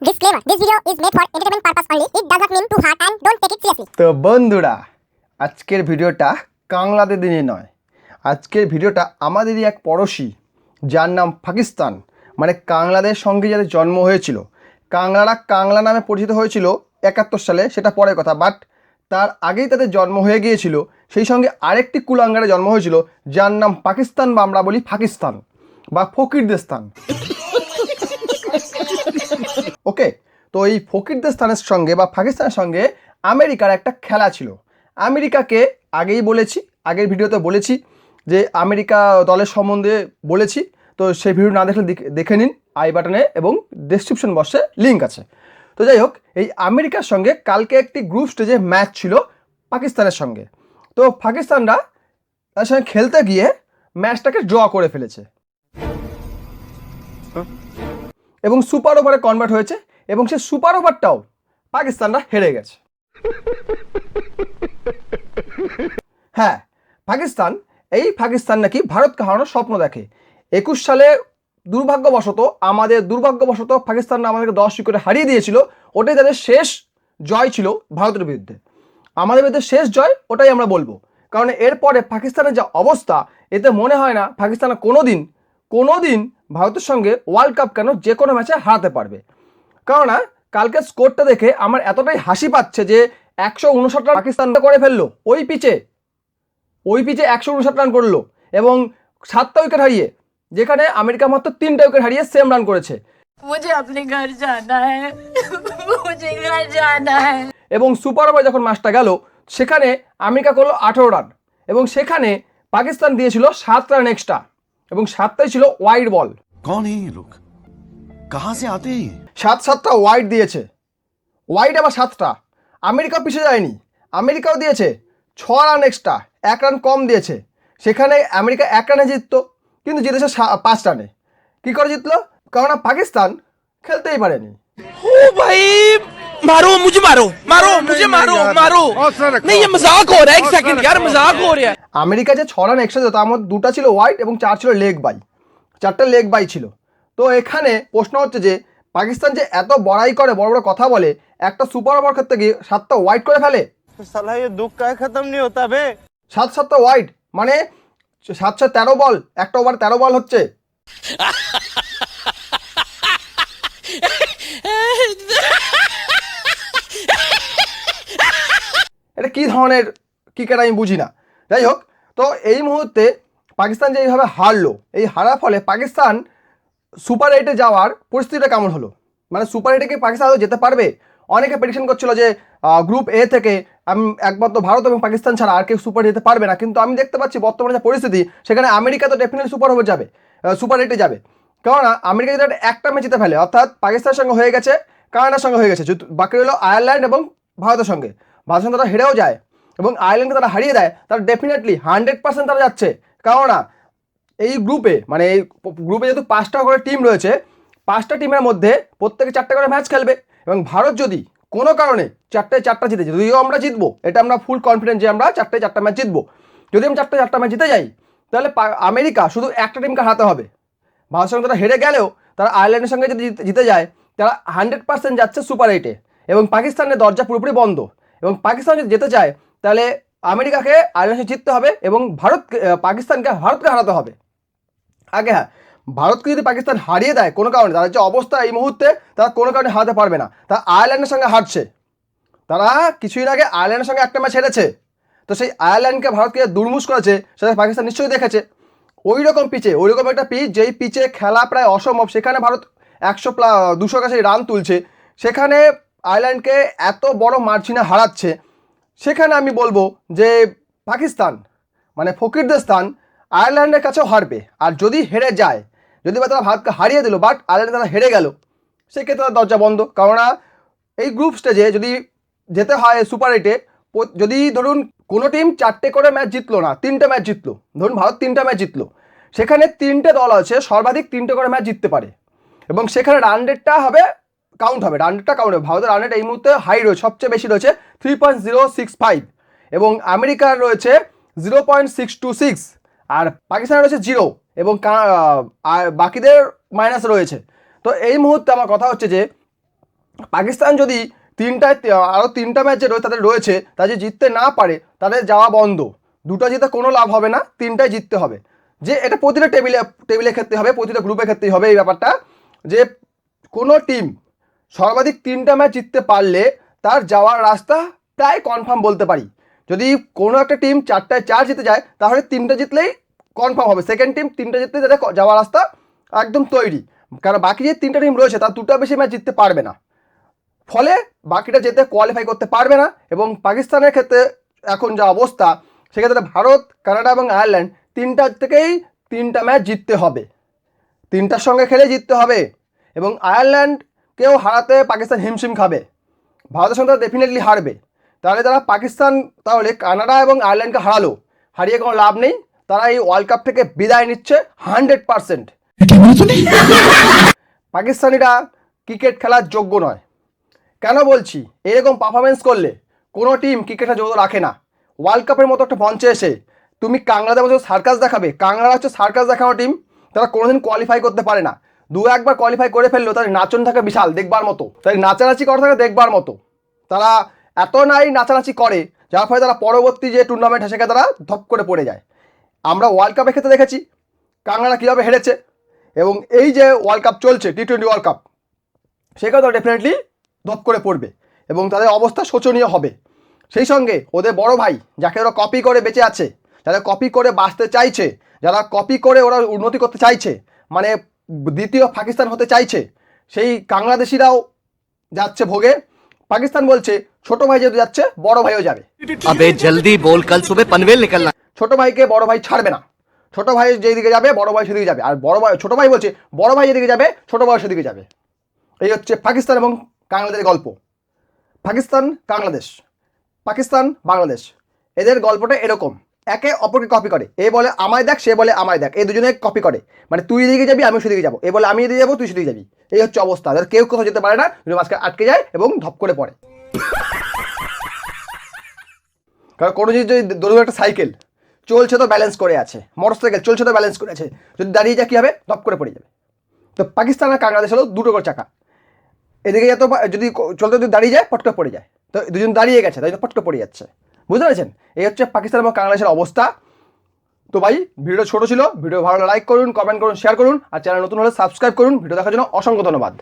Disclaimer, This video is made for entertainment purpose only. It does not mean to hurt and don't take it seriously. তো বন্ধুরা, আজকের ভিডিওটা কাংলাদের দিনে নয় আজকের ভিডিওটা আমাদেরই এক পড়োশি, যার নাম পাকিস্তান মানে কাংলাদের সঙ্গে যাদের জন্ম হয়েছিল কাংলারা কাংলা নামে পরিচিত হয়েছিল একাত্তর সালে, সেটা পরের কথা বাট তার আগেই তাদের জন্ম হয়ে গিয়েছিল, সেই সঙ্গে আরেকটি কুলাঙ্গারে জন্ম হয়েছিল, যার নাম পাকিস্তান বা আমরা বলি পাকিস্তান বা ফকিরদেস্তান ওকে, তো এই ফকিরদের স্থানের সঙ্গে বা পাকিস্তানের সঙ্গে আমেরিকার একটা খেলা ছিল। আমেরিকাকে আগেই বলেছি, আগের ভিডিওতে বলেছি যে আমেরিকা দলের সম্বন্ধে বলেছি, তো সেই ভিডিও না দেখলে দেখ- নিন আই বাটনে এবং ডেসক্রিপশন বক্সে লিঙ্ক আছে। তো যাই হোক, এই আমেরিকার সঙ্গে কালকে একটি গ্রুপ স্টেজে ম্যাচ ছিল পাকিস্তানের সঙ্গে। তো পাকিস্তানরা তার সঙ্গে খেলতে গিয়ে ম্যাচটাকে ড্র করে ফেলেছে। এবং সুপার ওভারে কনভার্ট হয়েছে এবং সে সুপার ওভারটাও পাকিস্তানরা হেরে গেছে। হ্যাঁ পাকিস্তান, এই পাকিস্তান নাকি ভারতকে হারানোর স্বপ্ন দেখে। একুশ সালে দুর্ভাগ্যবশত, আমাদের দুর্ভাগ্যবশত পাকিস্তান আমাদেরকে দশ উইকেটে হারিয়ে দিয়েছিল, ওটাই তাদের শেষ জয় ছিল ভারতের বিরুদ্ধে। আমাদের বিরুদ্ধে শেষ জয় ওটাই আমরা বলব। কারণ এরপরে পাকিস্তানের যা অবস্থা, এতে মনে হয় না পাকিস্তান কোনো দিন কোনো দিন ভারতের সঙ্গে ওয়ার্ল্ড কাপ কেন যে কোনো ম্যাচে হারাতে পারবে। কেননা কালকে স্কোরটা দেখে আমার এতটাই হাসি পাচ্ছে যে একশো উনষাট রান পাকিস্তান করে ফেলল। ওই পিচে ওই পিচে একশো উনষাট রান করল এবং সাতটা উইকেট হারিয়ে যেখানে আমেরিকা মাত্র তিনটা উইকেট হারিয়ে সেম রান করেছে। এবং সুপার ওভার যখন ম্যাচটা গেল সেখানে আমেরিকা করল আঠেরো রান এবং সেখানে পাকিস্তান দিয়েছিল সাত রান এক্সট্রা এবং সাতটাই ছিল ওয়াইড বল कौन है ये लोग कहाँ से आते हैं ये সাত সাতটা ওয়াইড দিয়েছে ওয়াইড আবার সাতটা আমেরিকা পিছিয়ে যায়নি আমেরিকাও দিয়েছে ছ রান এক্সট্রা এক রান কম দিয়েছে সেখানে আমেরিকা এক রানে জিততো কিন্তু জিতেছে সা- পাঁচ রানে কী করে জিতলো কারণ পাকিস্তান খেলতেই পারেনি ओ भाई मारो मुझे मारो मारो मुझे मारो मारो नहीं ये मजाक हो रहा है एक सेकंड यार मजाक हो रहा है আমেরিকা যে ছড়া রান এক্সট্রা তার মধ্যে দুটা ছিল হোয়াইট এবং চার ছিল লেগ বাই চারটা লেগ বাই ছিল। তো এখানে প্রশ্ন হচ্ছে যে পাকিস্তান যে এত বড়াই করে বড় বড় কথা বলে একটা সুপার ওভার করতে গিয়ে সাতটা হোয়াইট করে ফেলে? সাত সাতটা হোয়াইট মানে সাত সাত তেরো বল একটা ওভার তেরো বল হচ্ছে। এটা কি ধরনের ক্রিকেট আমি বুঝি না যাই হোক তো এই মুহূর্তে পাকিস্তান যে এইভাবে হারলো, এই হারার ফলে পাকিস্তান সুপার এইটে যাওয়ার পরিস্থিতিটা কেমন হলো? মানে সুপার এইটে কি পাকিস্তান যেতে পারবে? অনেকে প্রেডিকশন করছিল যে গ্রুপ এ থেকে আমি একমাত্র ভারত এবং পাকিস্তান ছাড়া আর কেউ সুপার যেতে পারবে না। কিন্তু আমি দেখতে পাচ্ছি বর্তমানে যে পরিস্থিতি, সেখানে আমেরিকা তো ডেফিনেটলি সুপার ওভার যাবে সুপার এইটে যাবে। কেননা, আমেরিকা যদি একটা- ম্যাচ জিতে ফেলে, অর্থাৎ পাকিস্তানের সঙ্গে হয়ে গেছে, কানাডার সঙ্গে হয়ে গেছে বাকি হলো আয়ারল্যান্ড এবং ভারতের সঙ্গে। ভারতের সঙ্গে তারা হেরেও যায়। এবং আয়ারল্যান্ডকে তারা হারিয়ে দেয় তারা ডেফিনেটলি হান্ড্রেড পার্সেন্ট তারা যাচ্ছে। কেননা এই গ্রুপে মানে এই গ্রুপে যেহেতু পাঁচটা করে টিম রয়েছে পাঁচটা টিমের মধ্যে প্রত্যেকে চারটে করে ম্যাচ খেলবে। এবং ভারত যদি কোনো কারণে চারটে চারটা জিতে যায়, যদিও আমরা জিতবো এটা আমরা ফুল কনফিডেন্ট যে আমরা চারটে চারটা ম্যাচ জিতবো। যদি আমরা চারটে চারটা ম্যাচ জিতে যাই তাহলে আমেরিকা শুধু একটা টিমকে হারাতে হবে। ভারতের সঙ্গে তারা হেরে গেলেও তারা আয়ারল্যান্ডের সঙ্গে যদি জিতে যায় তারা হান্ড্রেড পার্সেন্ট যাচ্ছে সুপার এইটে এবং পাকিস্তানের দরজা পুরোপুরি বন্ধ। এবং পাকিস্তান যদি যেতে চায় তাহলে আমেরিকাকে আয়ারল্যান্ডে জিততে হবে এবং ভারত পাকিস্তানকে ভারতকে হারাতে হবে। আগে হ্যাঁ ভারতকে যদি পাকিস্তান হারিয়ে দেয় কোনো কারণে, তাদের যে অবস্থা এই মুহূর্তে, তারা কোনো কারণে হারাতে পারবে না। তারা আয়ারল্যান্ডের সঙ্গে হারছে। তারা কিছুদিন আগে আয়ারল্যান্ডের সঙ্গে একটা ম্যাচ হেরেছে। তো সেই আয়ারল্যান্ডকে ভারতকে দুর্মুষ করেছে, সেটা পাকিস্তান নিশ্চয়ই দেখেছে। ওই রকম পিচে ওই রকম একটা পিচ যেই পিচে খেলা প্রায় অসম্ভব। সেখানে ভারত একশো প্লা, দুশো কাছে রান তুলছে। সেখানে আয়ারল্যান্ডকে এত বড় মার্জিনে হারাচ্ছে। সেখানে আমি বলব যে পাকিস্তান মানে ফকিরদের স্থান আয়ারল্যান্ডের কাছেও হারবে। আর যদি হেরে যায়, যদি বা তারা ভারতকে হারিয়ে দিল বাট আয়ারল্যান্ডে তারা হেরে গেল, সেক্ষেত্রে তারা দরজা বন্ধ। কেননা এই গ্রুপ স্টেজে যদি যেতে হয় সুপার এইটে যদি ধরুন কোনো টিম চারটে করে ম্যাচ জিতলো না, তিনটে ম্যাচ জিতলো, ধরুন ভারত তিনটে ম্যাচ জিতলো, সেখানে তিনটে দল আছে, সর্বাধিক তিনটে করে ম্যাচ জিততে পারে। এবং সেখানে রান রেটটা হবে কাউন্ট হবে রান রেটটা কাউন্ট হবে। ভারতের রান এই মুহূর্তে হাই রয়েছে, সবচেয়ে বেশি রয়েছে three point zero six five এবং আমেরিকার রয়েছে zero point six two six আর পাকিস্তানের রয়েছে জিরো এবং আর বাকিদের মাইনাস রয়েছে। তো এই মুহূর্তে আমার কথা হচ্ছে যে, পাকিস্তান যদি তিনটায় আরও তিনটা ম্যাচ রয়েছে তাদের রয়েছে তা যদি জিততে না পারে, তাদের যাওয়া বন্ধ। দুটো জিতে কোনো লাভ হবে না তিনটায় জিততে হবে। যে এটা প্রতিটা টেবিলে টেবিলের ক্ষেত্রে হবে, প্রতিটা গ্রুপের ক্ষেত্রেই হবে, এই ব্যাপারটা। যে কোনো টিম সর্বাধিক তিনটা ম্যাচ জিততে পারলে তার যাওয়ার রাস্তা প্রায় কনফার্ম বলতে পারি। যদি কোনো একটা টিম চারটায় চার জিতে যায়, তাহলে তিনটা জিতলেই কনফার্ম হবে। সেকেন্ড টিম তিনটা জিতলে তাদের যাওয়ার রাস্তা একদম তৈরি। কারণ বাকি যে তিনটা টিম রয়েছে, তার দুটো বেশি ম্যাচ জিততে পারবে না। ফলে বাকিটা যেতে কোয়ালিফাই করতে পারবে না এবং পাকিস্তানের ক্ষেত্রে এখন যা অবস্থা, সেক্ষেত্রে ভারত, কানাডা এবং আয়ারল্যান্ড তিনটার থেকেই তিনটা ম্যাচ জিততে হবে। তিনটার সঙ্গে খেলে জিততে হবে। এবং আয়ারল্যান্ডকেও হারাতে পাকিস্তান হিমশিম খাবে। ভারতের সঙ্গে তারা ডেফিনেটলি হারবে। তাহলে তারা পাকিস্তান, তাহলে কানাডা এবং আয়ারল্যান্ডকে হারালো, হারিয়ে কোনো লাভ নেই। তারা এই ওয়ার্ল্ড কাপ থেকে বিদায় নিচ্ছে হান্ড্রেড পারসেন্ট পাকিস্তানিরা ক্রিকেট খেলার যোগ্য নয়। কেন বলছি? এরকম পারফরমেন্স করলে কোনো টিম ক্রিকেটের যোগ্য রাখে না। ওয়ার্ল্ড কাপের মতো একটা মঞ্চে এসে তুমি কাংড়াদের মতো সার্কাস দেখাবে। কাংড়া হচ্ছে সার্কাস দেখানো টিম তারা কোনোদিন কোয়ালিফাই করতে পারে না। দু একবার কোয়ালিফাই করে ফেলল, তাদের নাচন থাকে বিশাল, দেখবার মতো। তাই নাচানাচি করা থাকে দেখবার মতো। তারা এত নাই নাচানাচি করে, যার ফলে তারা পরবর্তী যে টুর্নামেন্ট সেখানে তারা ধপ করে পড়ে যায়। আমরা ওয়ার্ল্ড কাপের ক্ষেত্রে দেখেছি কাংড়া কীভাবে হেরেছে, এবং এই যে ওয়ার্ল্ড কাপ চলছে টি টোয়েন্টি ওয়ার্ল্ড কাপ সেখানে তো ডেফিনেটলি ধপ করে পড়বে, এবং তাদের অবস্থা শোচনীয় হবে। সেই সঙ্গে ওদের বড় ভাই, যাকে ওরা কপি করে বেঁচে আছে, যারা কপি করে বাঁচতে চাইছে, যারা কপি করে ওরা উন্নতি করতে চাইছে মানে দ্বিতীয় পাকিস্তান হতে চাইছে সেই বাংলাদেশিরাও যাচ্ছে ভোগে। পাকিস্তান বলছে ছোট ভাই যেহেতু যাচ্ছে বড় ভাইও যাবে। আবে জলদি বল কাল সুবে পনভেল নিকলনা ছোট ভাইকে বড় ভাই ছাড়বে না। ছোট ভাই যেদিকে যাবে বড় ভাই সেদিকে যাবে। আর বড় ভাই ছোট ভাই বলছে বড় ভাই যেদিকে যাবে ছোট ভাই সেদিকে যাবে। এই হচ্ছে পাকিস্তান এবং কাংলাদেশের গল্প। পাকিস্তান কাংলাদেশ। পাকিস্তান বাংলাদেশ। এদের গল্পটা এরকম। একে অপরকে কপি করে। এ বলে, আমায় দেখ, সে বলে, আমায় দেখ। এই দুজনে কপি করে। মানে তুই এদিকে যাবি আমি সেদিকে যাব। এ বলে, আমি এদিকে যাব, তুই সেদিকে যাবি। এই হচ্ছে অবস্থা। এদের কেউ কোথাও যেতে পারে না দুজন মাঝখানে আটকে যায় এবং ধপ করে পড়ে। কারণ কোনো জিনিস যদি ধরুন একটা সাইকেল চলছে তো ব্যালেন্স করে আছে। মোটর সাইকেল চলছে তো ব্যালেন্স করে আছে। যদি দাঁড়িয়ে যায় কী হবে? ধপ করে পড়ে যাবে। তো পাকিস্তান আর বাংলাদেশ হলো দুটো করে চাকা। এদিকে যত যদি চলতে যদি দাঁড়িয়ে যায়, পটকে পড়ে যায়। তো দুজন দাঁড়িয়ে গেছে, তাই জন্য পটকে পড়ে যাচ্ছে। বুঝতে পেরেছেন? এই হচ্ছে পাকিস্তান এবং বাংলাদেশের অবস্থা। তো ভাই ভিডিও ছোট ছিল, ভিডিও ভালো লাইক করুন কমেন্ট করুন শেয়ার করুন, আর চ্যানেল নতুন হলে সাবস্ক্রাইব করুন। ভিডিও দেখার জন্য অসংখ্য ধন্যবাদ।